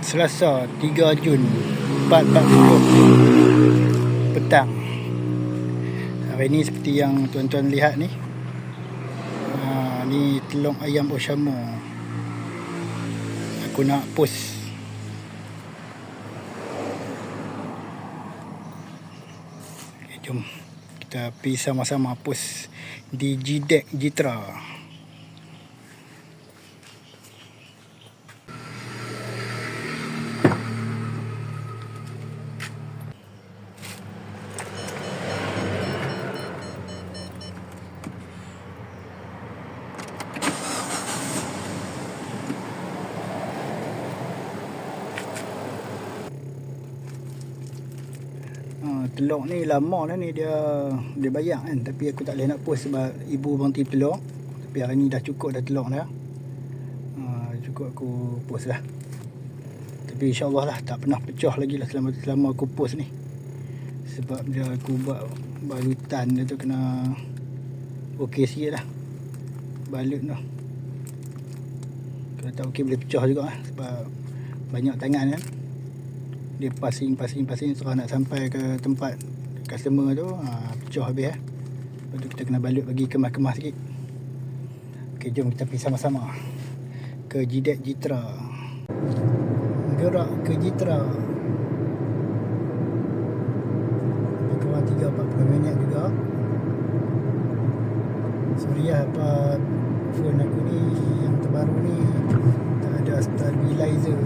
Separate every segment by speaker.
Speaker 1: Selasa 3 Jun 4.40 petang. Hari ni seperti yang tuan-tuan lihat ni ha, Ni telung ayam Oshamo. Aku nak post okay, Jom kita pergi sama-sama post di G-Deck Jitra Ha, telur ni lama dah ni dia dia bayar kan. Tapi aku tak boleh nak post sebab ibu tip telur tapi hari ni dah cukup dah telur dah. Ha, cukup aku post lah. Tapi insyaAllah lah tak pernah pecah lagi lah selama, selama aku post ni. Sebab dia aku buat balutan dia tu kena okey sikit lah. Balut tu. Kalau tak okey boleh pecah juga lah sebab banyak tangan kan dia passing passing passing. Serah nak sampai ke tempat customer tu ha, pecah habis eh. Lepas tu kita kena balut bagi kemas-kemas sikit. Ok jom kita pergi sama-sama. Ke Jidet Jitra. Gerak ke Jitra lebih kurang 3-40 minit juga sorry lah apa phone aku ni yang terbaru ni tak ada stabilizer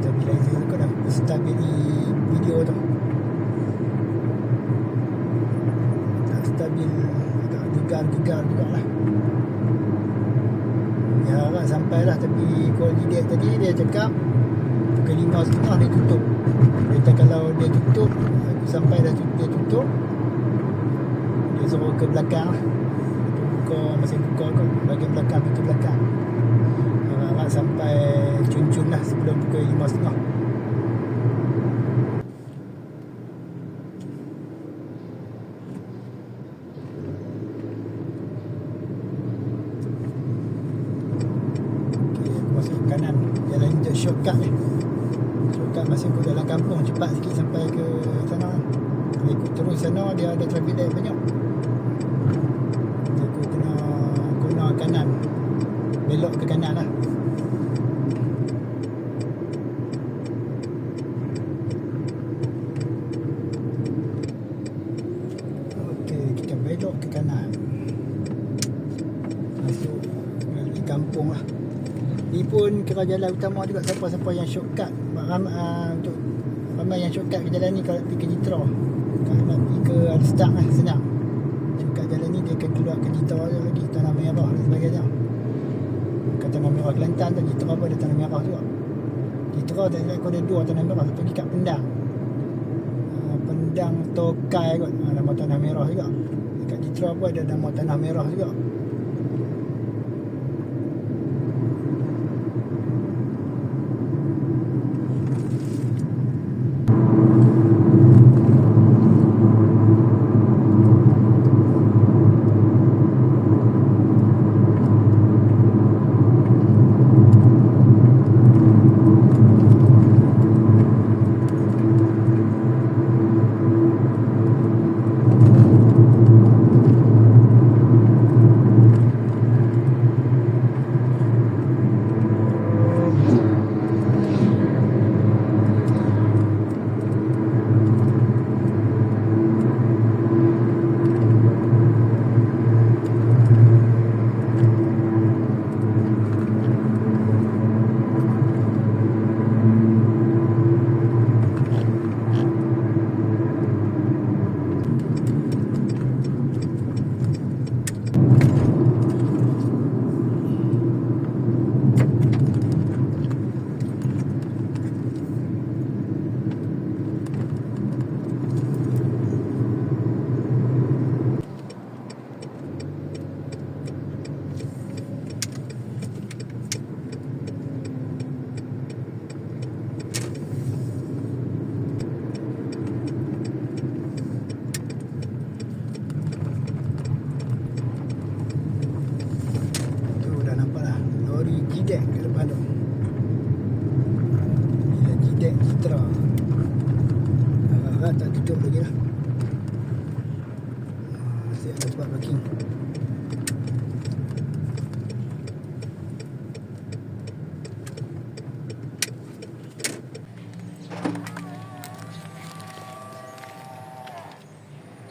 Speaker 1: stabilizer tu kan aku stabili video tu tak stabil agak gegar-gegar juga lah ya harap sampai lah tapi call dia tadi dia cakap pukul lima setengah dia tutup. Dia kalau dia tutup aku sampai dah dia tutup dia suruh ke belakang Dia buka masih buka kot bahagian belakang pintu belakang. Harap sampai cun-cun lah sebelum pukul lima setengah Okay, aku masuk kanan jalan je shortcut ni shortcut masih aku dalam kampung cepat sikit sampai ke sana kalau ikut terus sana dia ada traffic light banyak Jadi aku kena guna kanan belok ke kanan lah. Lah. Pun kira jalan utama juga siapa-siapa yang shortcut. Ram, uh, untuk ramai yang shortcut ke jalan ni kalau pergi ke Jitra kalau pergi ke Alstak lah senang shortcut jalan ni dia akan keluar ke Jitra je lagi Tanah Merah dan sebagainya ke Tanah Merah Kelantan tu Jitra pun ada Tanah Merah juga. Jitra tak aku ada dua Tanah Merah satu pergi kat Pendang. Uh, Pendang Tokai kot. Uh, nama Tanah Merah juga. Dekat Jitra pun ada nama Tanah Merah juga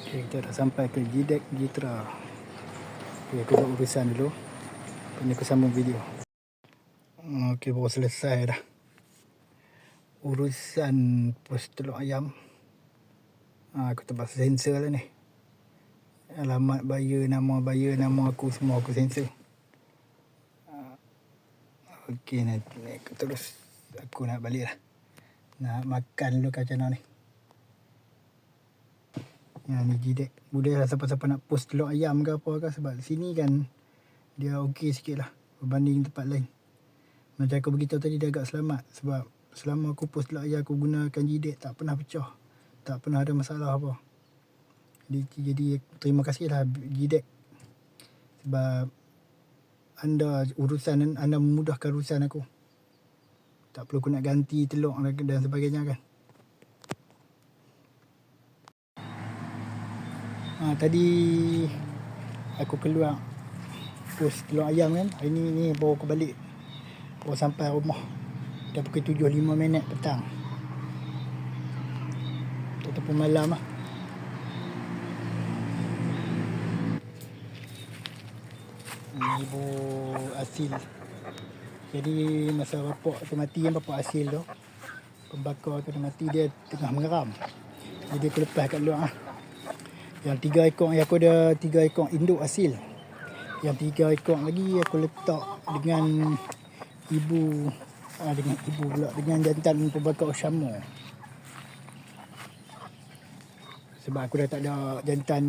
Speaker 1: Okay, kita dah sampai ke Jidek Jitra. Okay, aku buat urusan dulu. Ni aku sambung video. Okay, baru selesai dah. Urusan pos telur ayam. Ha, aku terpaksa sensor lah ni. Alamat buyer, nama buyer, nama aku semua aku sensor. Ha, okay, nanti aku terus. Aku nak balik lah. Nak makan dulu kacang ni. Ya ni jidek. Boleh lah siapa-siapa nak post telur ayam ke apa ke sebab sini kan dia okey sikit lah berbanding tempat lain. Macam aku beritahu tadi dia agak selamat sebab selama aku post telur ayam aku gunakan jidek tak pernah pecah. Tak pernah ada masalah apa. Jadi, jadi terima kasih lah jidek sebab anda urusan anda memudahkan urusan aku. Tak perlu aku nak ganti telur dan sebagainya kan. Ha, tadi aku keluar pos telur ayam kan. Hari ni, ni baru aku balik. Baru sampai rumah. Dah pukul 7.05 minit petang. Ataupun malam lah. Ibu asil. Jadi masa bapak tu mati kan bapak asil tu. Pembakar tu mati dia tengah mengeram. Jadi aku lepas kat luar lah. Yang tiga ekor yang aku ada tiga ekor induk asil. Yang tiga ekor lagi aku letak dengan ibu ah, dengan ibu pula dengan jantan pembakar Syamo. Sebab aku dah tak ada jantan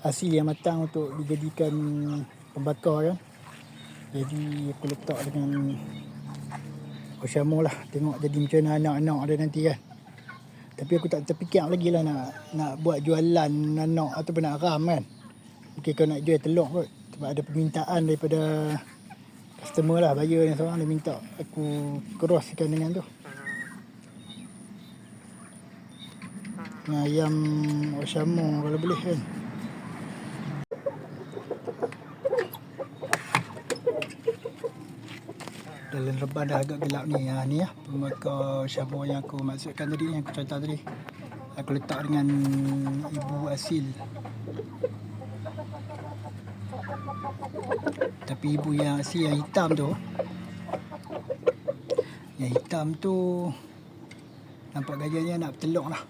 Speaker 1: asil yang matang untuk dijadikan pembakar kan. Jadi aku letak dengan Oshamo lah Tengok jadi macam mana anak-anak dia nanti kan Tapi aku tak terfikir lagi lah nak, nak buat jualan anak ataupun nak ram kan. Mungkin kau nak jual telur kot. Sebab ada permintaan daripada customer lah Buyer yang seorang dia minta aku crosskan dengan tu. Ayam Oshamo kalau boleh kan dalam reban dah agak gelap ni ha, ni lah. Pembakar syabur yang aku maksudkan tadi yang aku cerita tadi aku letak dengan ibu asil. Tapi ibu yang asil yang hitam tu yang hitam tu nampak gajahnya nak bertelur lah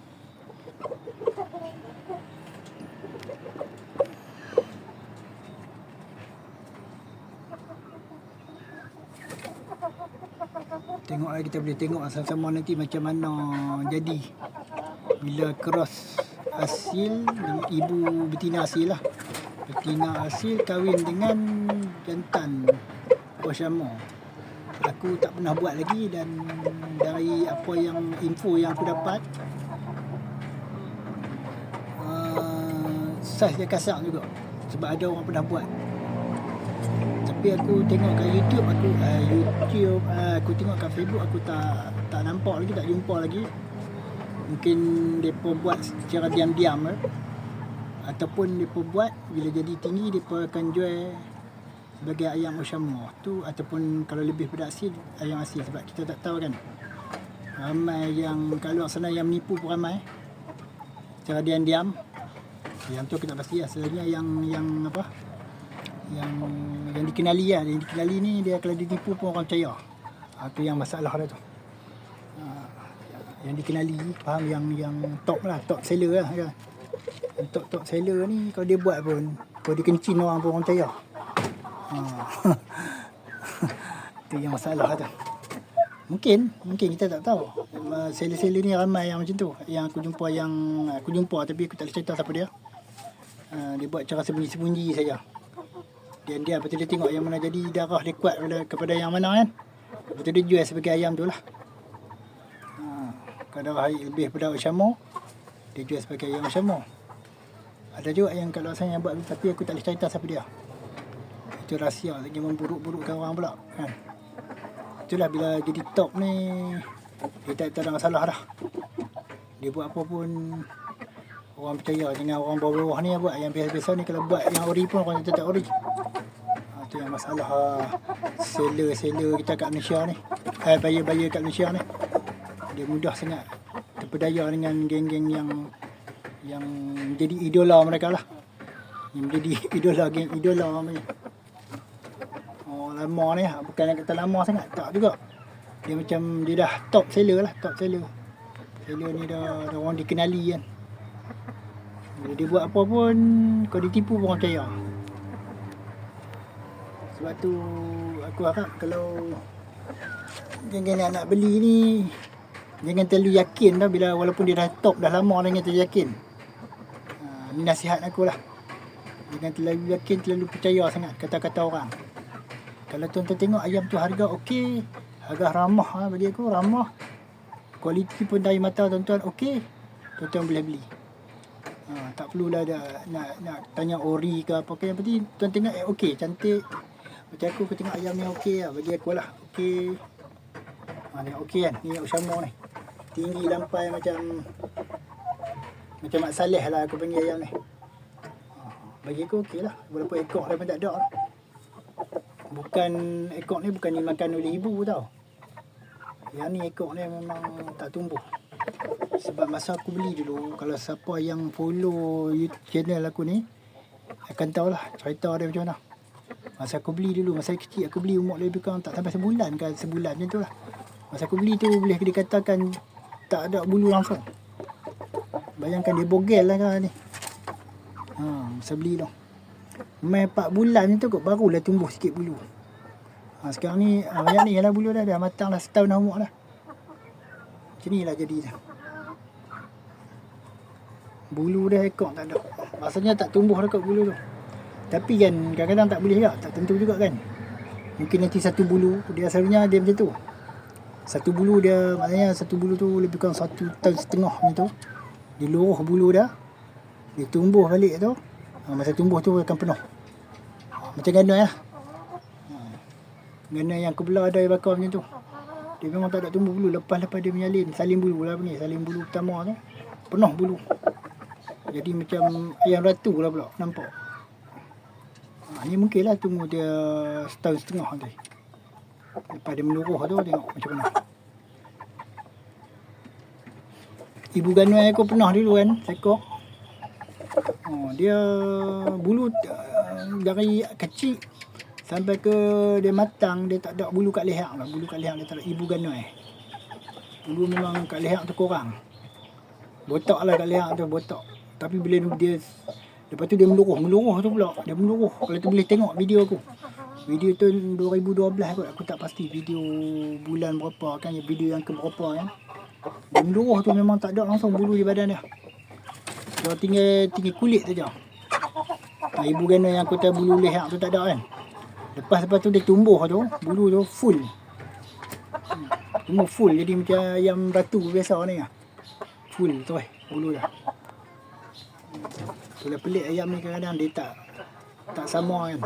Speaker 1: Tengok lah kita boleh tengok sama-sama nanti macam mana jadi bila cross asil dengan ibu betina asil lah. Betina asil kahwin dengan jantan Oshamo. Aku tak pernah buat lagi dan dari apa yang info yang aku dapat uh, saiz dia kasar juga sebab ada orang pernah buat tapi aku tengok kat YouTube aku uh, YouTube uh, aku tengok kat Facebook aku tak tak nampak lagi tak jumpa lagi. Mungkin depa buat secara diam-diam eh. ataupun depa buat bila jadi tinggi depa akan jual sebagai ayam Oshamo tu ataupun kalau lebih asil ayam asil. Sebab kita tak tahu kan ramai yang kat luar sana yang menipu pun ramai secara diam-diam. Yang tu kita pasti asalnya yang yang apa yang yang dikenali lah. Yang dikenali ni dia kalau ditipu pun orang percaya. Ha, tu yang masalah dia tu. Ha, yang dikenali faham? Yang yang top lah top seller lah yang top top seller ni kalau dia buat pun kalau dia kencing orang pun orang percaya. Ha. tu yang masalah tu. Mungkin mungkin kita tak tahu. Seller-seller ni ramai yang macam tu. Yang aku jumpa yang aku jumpa tapi aku tak cerita siapa dia. Uh, dia buat cara sembunyi-sembunyi saja dia dia betul dia tengok yang mana jadi darah dia kuat kepada, kepada yang mana kan. Betul dia jual sebagai ayam tu lah. Ha, kalau darah lebih pada Oshamo dia jual sebagai ayam Oshamo ada juga yang kalau saya yang buat tapi aku tak boleh cerita siapa dia. Itu rahsia lagi memburuk-burukkan orang pula kan. Itulah bila jadi top ni dia tak ada masalah dah. Dia buat apa pun orang percaya dengan orang bawah-bawah ni buat. Yang biasa-biasa ni kalau buat yang ori pun orang tak ori. Ha, tu yang masalah uh, seller-seller kita kat Malaysia ni. Eh, buyer-buyer kat Malaysia ni. Dia mudah sangat. Terpedaya dengan geng-geng yang yang menjadi idola mereka lah. Yang menjadi idola geng idola ni. Oh lama ni bukan yang kata lama sangat tak juga. Dia macam dia dah top seller lah top seller. Seller ni dah, dah orang dikenali kan bila dia buat apa pun kau ditipu pun orang percaya. Sebab tu aku harap kalau geng-geng nak, nak beli ni jangan terlalu yakin dah bila walaupun dia dah top dah lama dengan terlalu yakin. Ha, nasihat aku lah. Jangan terlalu yakin terlalu percaya sangat kata-kata orang. Kalau tuan-tuan tengok ayam tu harga okey harga ramah lah bagi aku ramah. Kualiti pun dari mata tuan-tuan okey tuan-tuan boleh beli ha, tak perlulah ada, nak, nak tanya ori ke apa ke. Yang penting tuan tengok eh, okey cantik. Macam aku aku tengok ayam ni okey lah. Bagi aku lah okey. Ha, ni okey kan? Ni Usama ni. Tinggi lampai macam macam Mak Saleh lah aku panggil ayam ni. Ha, bagi aku okey lah. Walaupun ekor dia pun tak ada lah. Bukan ekor ni bukan dimakan oleh ibu tau. Yang ni ekor ni memang tak tumbuh. Sebab masa aku beli dulu, kalau siapa yang follow YouTube channel aku ni, akan tahulah cerita dia macam mana. Masa aku beli dulu, masa kecil aku beli umur lebih kurang tak sampai sebulan kan, sebulan macam tu lah. Masa aku beli tu boleh dikatakan tak ada bulu langsung. Bayangkan dia bogel lah kan ni. Ha, masa beli tu. Main 4 bulan tu kot barulah tumbuh sikit bulu. Ha, sekarang ni ha, banyak ni lah bulu dah dah matang dah setahun dah umur dah. Macam ni lah jadi dah. Bulu dah ekor tak ada. Maksudnya tak tumbuh dekat bulu tu. Tapi kan kadang-kadang tak boleh juga. Tak tentu juga kan. Mungkin nanti satu bulu. Dia asalnya dia macam tu. Satu bulu dia maknanya satu bulu tu lebih kurang satu tahun setengah macam tu. Dia luruh bulu dah. Dia tumbuh balik tu. Ha, masa tumbuh tu akan penuh. Macam ganda lah. Ha, ganda yang kebelah ada yang bakar macam tu. Dia memang tak ada tumbuh bulu. Lepas-lepas dia menyalin. Salin bulu lah ni. Salin bulu pertama tu. Penuh bulu. Jadi macam ayam ratu lah pula. Nampak. Ha, ni mungkin lah tunggu dia setahun setengah nanti. Lepas dia meluruh tu tengok macam mana. Ibu ganuai aku pernah dulu kan. Sekok. Oh, dia bulu uh, dari kecil sampai ke dia matang dia tak ada bulu kat leher lah. Bulu kat leher dia tak ada ibu ganuai. Bulu memang kat leher tu kurang. Botak lah kat leher tu botak. Tapi bila dia lepas tu dia meluruh, meluruh tu pula. Dia meluruh. Kalau tu boleh tengok video aku. Video tu 2012 kot. Aku tak pasti video bulan berapa kan. Video yang ke berapa kan. Dia meluruh tu memang tak ada langsung bulu di badan dia. Dia tinggal tinggal kulit saja. Ibu gana yang tahu bulu leher tu tak ada kan. Lepas lepas tu dia tumbuh tu, bulu tu full. Tumbuh full jadi macam ayam ratu biasa ni lah. Full tu eh, bulu dah. Kalau pelik ayam ni kadang-kadang dia tak tak sama kan.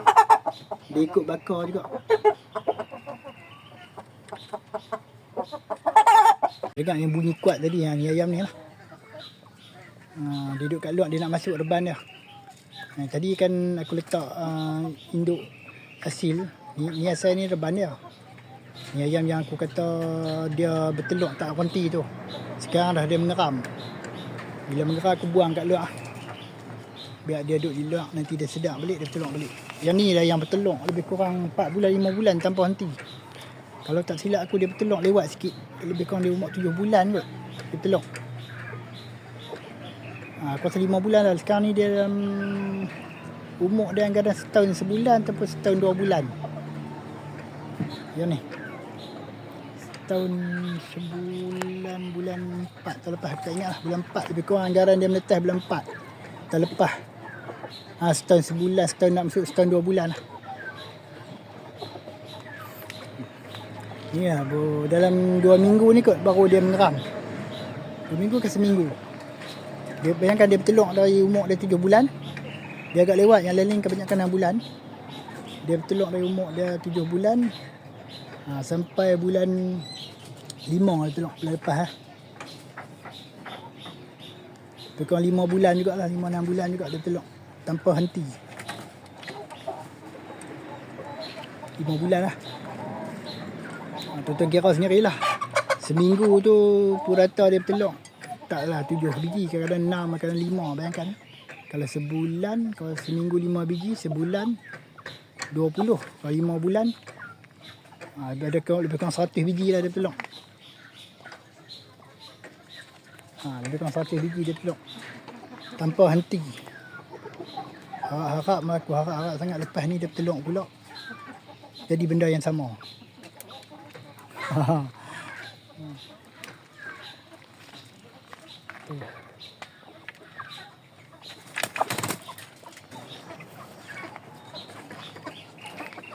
Speaker 1: Dia ikut bakar juga. Dengar yang bunyi kuat tadi yang ayam ni lah. Ha, dia duduk kat luar dia nak masuk reban dia. Ha, tadi kan aku letak uh, induk asil. Ni, ni asal ni reban dia. Ni ayam yang aku kata dia bertelur tak konti tu. Sekarang dah dia mengeram. Bila mengeram aku buang kat luar. Biar dia duduk di luar nanti dia sedap balik dia bertelur balik. Yang ni dah yang bertelur lebih kurang 4 bulan 5 bulan tanpa henti. Kalau tak silap aku dia bertelur lewat sikit. Lebih kurang dia umur 7 bulan kot. Dia bertelur. Ha, aku rasa lima bulan dah. Sekarang ni dia dalam umur dia kadang setahun sebulan ataupun setahun dua bulan. Yang ni. Setahun sebulan bulan empat tahun lepas. Tak ingat lah. Bulan empat. Lebih kurang anggaran dia menetas bulan empat. Tahun lepas. Ha, setahun sebulan, setahun nak masuk setahun dua bulan lah. Ni lah, bro. dalam dua minggu ni kot baru dia mengeram. Dua minggu ke seminggu. Dia bayangkan dia bertelur dari umur dia 7 bulan. Dia agak lewat yang lain kebanyakan 6 bulan. Dia bertelur dari umur dia 7 bulan ha, sampai bulan 5 dia telur bulan lepas ha. Kurang lima bulan jugalah, lima enam bulan juga dia telok. Tanpa henti. Lima bulan lah. Ha, tuan-tuan kira sendirilah. Seminggu tu purata dia bertelur. Taklah tujuh biji, kadang-kadang enam, kadang-kadang lima. Bayangkan. Kalau sebulan, kalau seminggu lima biji, sebulan dua puluh. Kalau lima bulan, ha, ada kurang, lebih kurang seratus biji lah dia bertelur. Ha, lebih kurang seratus biji dia bertelur. Tanpa henti. Harap-harap aku harap-harap sangat lepas ni dia bertelur pula. Jadi benda yang sama. Ha.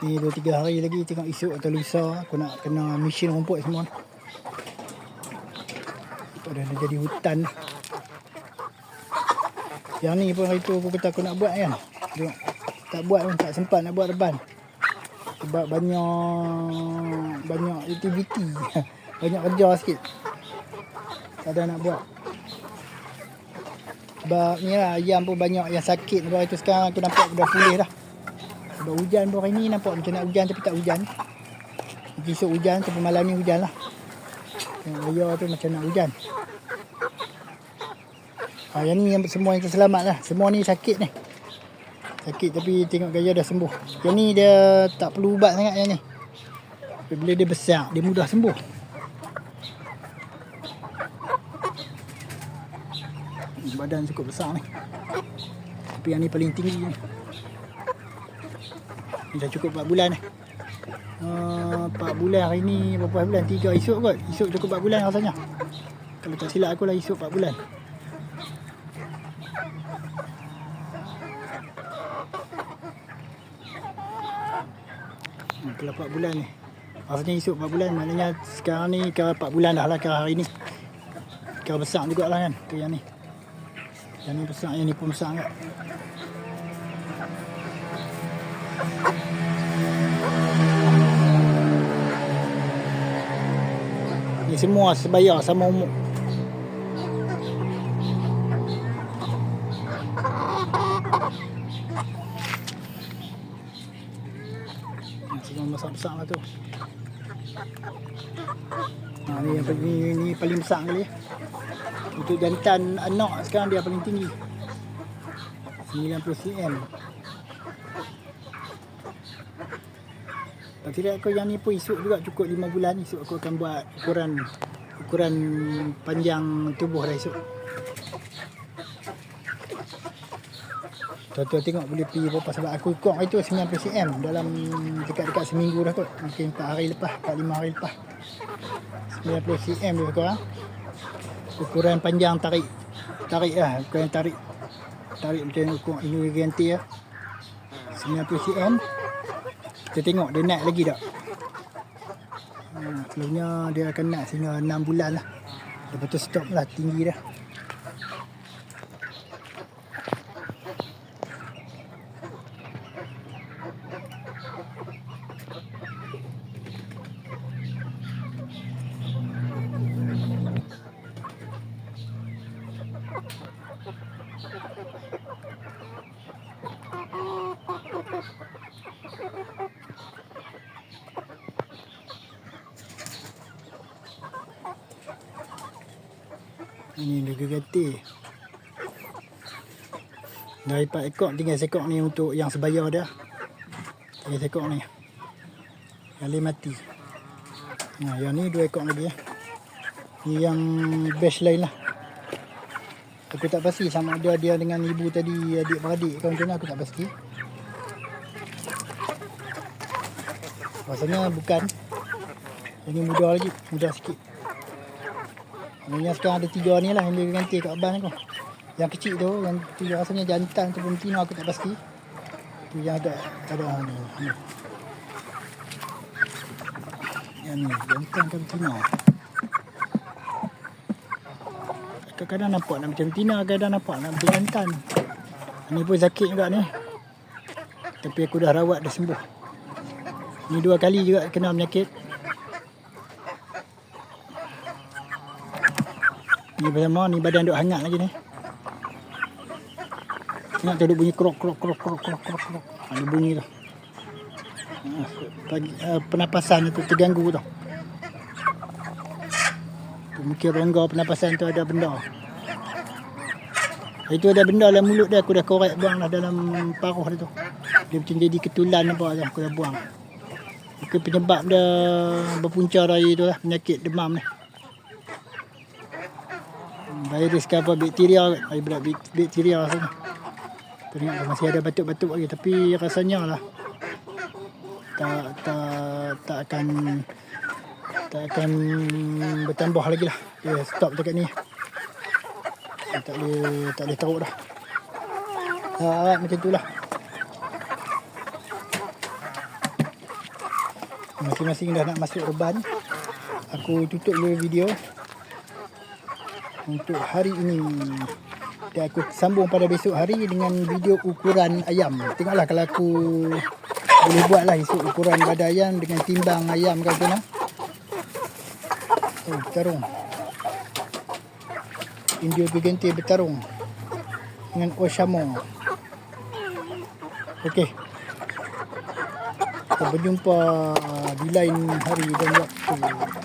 Speaker 1: Ni dua tiga hari lagi tengok esok atau lusa aku nak kena mesin rumput semua. Tak dah jadi hutan. Yang ni pun hari tu aku kata aku nak buat kan. Tengok, tak buat pun tak sempat nak buat reban. Sebab banyak banyak aktiviti. banyak kerja sikit. Tak ada nak buat. Sebab ni lah ayam pun banyak yang sakit. Sebab itu sekarang aku nampak dah pulih dah. Sebab hujan pun hari ni nampak macam nak hujan tapi tak hujan. Esok hujan tapi malam ni hujan lah. Yang raya tu macam nak hujan. Ha, yang ni yang semua yang terselamat lah. Semua ni sakit ni. Sakit tapi tengok gaya dah sembuh. Yang ni dia tak perlu ubat sangat yang ni. Tapi bila dia besar, dia mudah sembuh. Badan cukup besar ni. Tapi yang ni paling tinggi ni. Dah cukup 4 bulan ni. Uh, 4 bulan hari ni berapa bulan? 3 esok kot. Esok cukup 4 bulan rasanya. Kalau tak silap aku lah esok 4 bulan. Hmm, Kalau 4 bulan ni. Rasanya esok 4 bulan. Maknanya sekarang ni kira 4 bulan dah lah kira hari ni. Kira besar jugalah kan. Tu yang ni. Yang ni besar. Yang ni pun besar agak. Ni semua sebaya sama umur. Semua besar-besar lah tu. Ha, ni, yang ni, ni paling besar kali. Untuk jantan anak sekarang dia paling tinggi. 90 cm. Tak tidak aku yang ni pun esok juga cukup 5 bulan. Esok aku akan buat ukuran ukuran panjang tubuh dah esok. Tuan-tuan tengok boleh pergi berapa sebab aku ikut hari tu 90 cm dalam dekat-dekat seminggu dah kot. Mungkin 4 hari lepas, 4 5 hari lepas. 90 cm lebih kurang. Ukuran panjang tarik. Tarik lah, ukuran tarik. Tarik macam ukur ini ganti lah. 90 cm. Kita tengok dia naik lagi tak. Ha, selalunya dia akan naik sehingga 6 bulan lah. Lepas tu stop lah tinggi dah. Ini dia ganti. Dari 4 ekor tinggal sekok ni untuk yang sebaya dia. Tinggal sekok ni. Yang mati. Nah, yang ni dua ekor lagi. Ni yang best lain lah. Aku tak pasti sama ada dia dengan ibu tadi adik beradik kau macam mana aku tak pasti. Rasanya bukan. Ini muda lagi, muda sikit. Yang sekarang ada tiga ni lah yang dia ganti kat abang aku. Yang kecil tu, yang tu yang rasanya jantan tu betina aku tak pasti. Tu yang ada, ada ni. Yang ni, jantan ke betina. Kadang-kadang nampak nak macam betina, kadang nampak nak macam jantan. Ni pun sakit juga ni. Tapi aku dah rawat, dah sembuh. Ni dua kali juga kena penyakit. Ni bersama ni badan duk hangat lagi ni. Tengok tu bunyi krok krok krok krok krok krok krok. Ada bunyi tu. Ah, Pagi, uh, penapasan itu terganggu tu. Tu mungkin rongga penapasan tu ada benda. Itu ada benda dalam mulut dia aku dah korek buang dah dalam paruh dia tu. Dia macam jadi ketulan apa tu aku dah buang. Mungkin penyebab dia berpunca dari tu lah penyakit demam ni. Virus ke apa bakteria. Air berat bak- bakteria rasanya. Teringat masih ada batuk-batuk lagi tapi rasanya lah tak tak tak akan tak akan bertambah lagi lah. Dia stop dekat ni. Tak boleh tak boleh teruk dah. Ha, macam tu lah. Masing-masing dah nak masuk reban. Aku tutup dulu video untuk hari ini. Dan aku sambung pada besok hari dengan video ukuran ayam. Tengoklah kalau aku boleh buat lah esok ukuran badan ayam dengan timbang ayam tu nah. Oh, bertarung. Indio Gigante bertarung dengan Oshamo. Okey. Kita berjumpa di lain hari dan waktu.